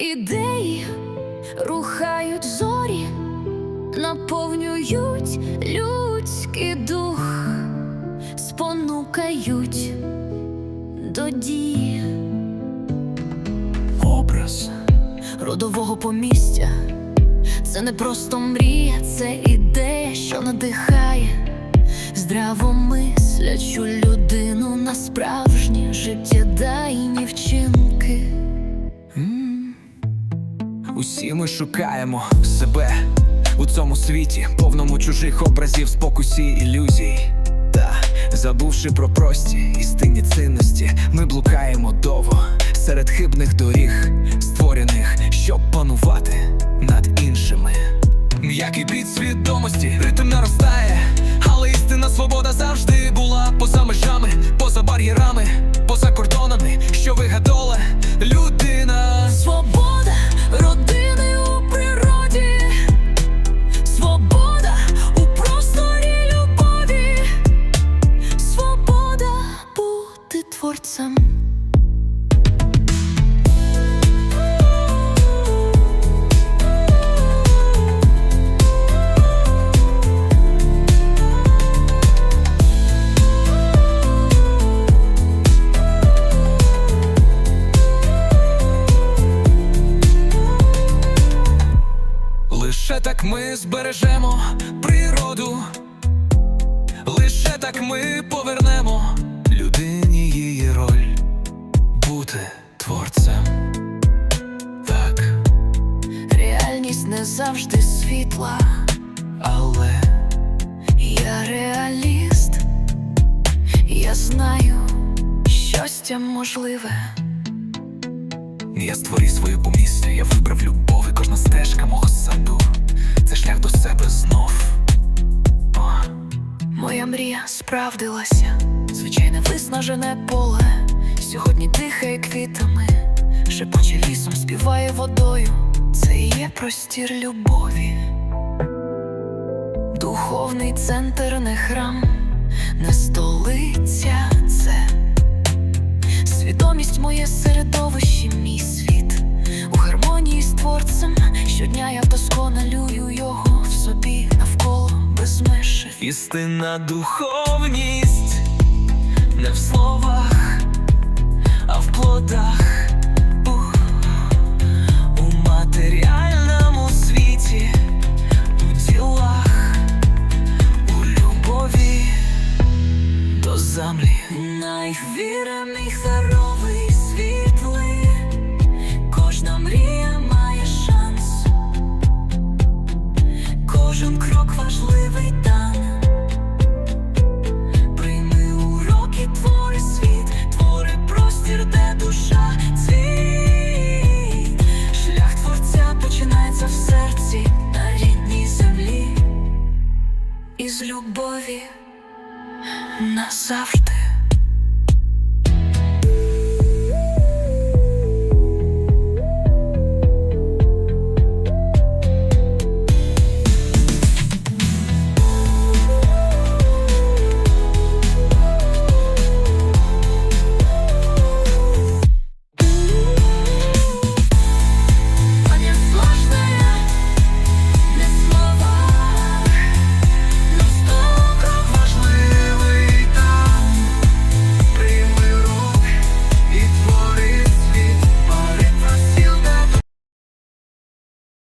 ідеї рухають зорі, наповнюють людський дух, спонукають до дії. Образ родового помістя. Це не просто мрія, це ідея, що надихає здравомислячу людину на справжні життєдайні вчинки. Усі ми шукаємо себе у цьому світі, повному чужих образів, спокусі ілюзій. Та забувши про прості істинні цінності, ми блукаємо довго серед хибних доріг, створених, Лише так ми збережемо природу, лише так ми повернемо людині її роль бути творцем. Так, Реальність не завжди світла, але я реаліст, я знаю, щастя можливе. я створив своє помістя, я вибрав мрія звичайне виснажене поле. Сьогодні дихає квітами, шепоче лісом, співає водою. Це є простір любові. Духовний центр не храм, не столиця це. Свідомість моє середовище, мій світ. Істинна духовність не в словах, а в плодах. У, матеріальному світі, до землі. Найвіра мій здоровий Із назавжди.